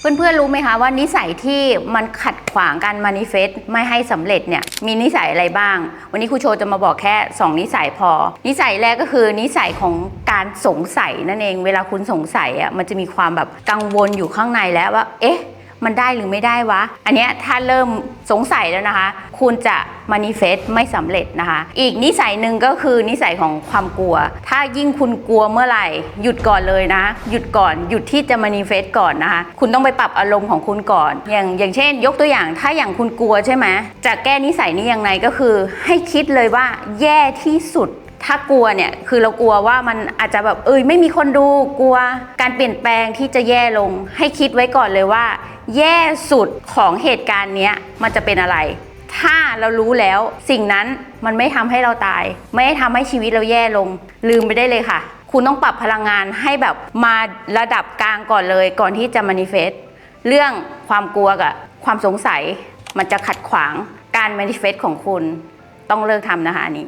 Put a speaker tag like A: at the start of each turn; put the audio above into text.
A: เพื่อนๆรู้ไหมคะว่านิสัยที่มันขัดขวางการมานิเฟสไม่ให้สำเร็จเนี่ยมีนิสัยอะไรบ้าง วันนี้ครูโชจะมาบอกแค่ 2 นิสัยพอ นิสัยแรกก็คือนิสัยของการสงสัยนั่นเอง เวลาคุณสงสัยอะมันจะมีความแบบกังวลอยู่ข้างในแล้วว่า เอ๊ะ มันได้หรือไม่ได้วะ อันเนี้ยถ้าเริ่มสงสัยแล้วนะคะ คุณจะ มานิเฟสไม่สำเร็จนะคะ อีกนิสัยหนึ่งก็คือนิสัยของความกลัว ถ้ายิ่งคุณกลัวเมื่อไหร่ หยุดก่อนเลยนะ หยุดก่อนหยุดที่จะมานิเฟสก่อนนะคะ คุณต้องไปปรับอารมณ์ของคุณก่อน อย่างอย่างเช่น ยกตัวอย่างถ้าอย่างคุณกลัวใช่ไหมจะแก้นิสัยนี้ยังไงก็คือ ให้คิดเลยว่าแย่ที่สุดถ้ากลัวเนี่ยคือเรากลัวว่ามันอาจจะแบบเอ้ยไม่มีคนดูกลัว การเปลี่ยนแปลงที่จะแย่ลง ให้คิดไว้ก่อนเลยว่า แย่สุดของเหตุการณ์เนี้ยมันจะเป็นอะไร ถ้าเรารู้แล้วสิ่งนั้นมันไม่ทำให้เราตาย ไม่ได้ทำให้ชีวิตเราแย่ลง ลืมไปได้เลยค่ะ คุณต้องปรับพลังงานให้แบบมาระดับกลางก่อนเลย ก่อนที่จะมานิเฟสเรื่องความกลัวกับความสงสัย มันจะขัดขวางการมานิเฟสของคุณ ต้องเลิกทำนะคะอันนี้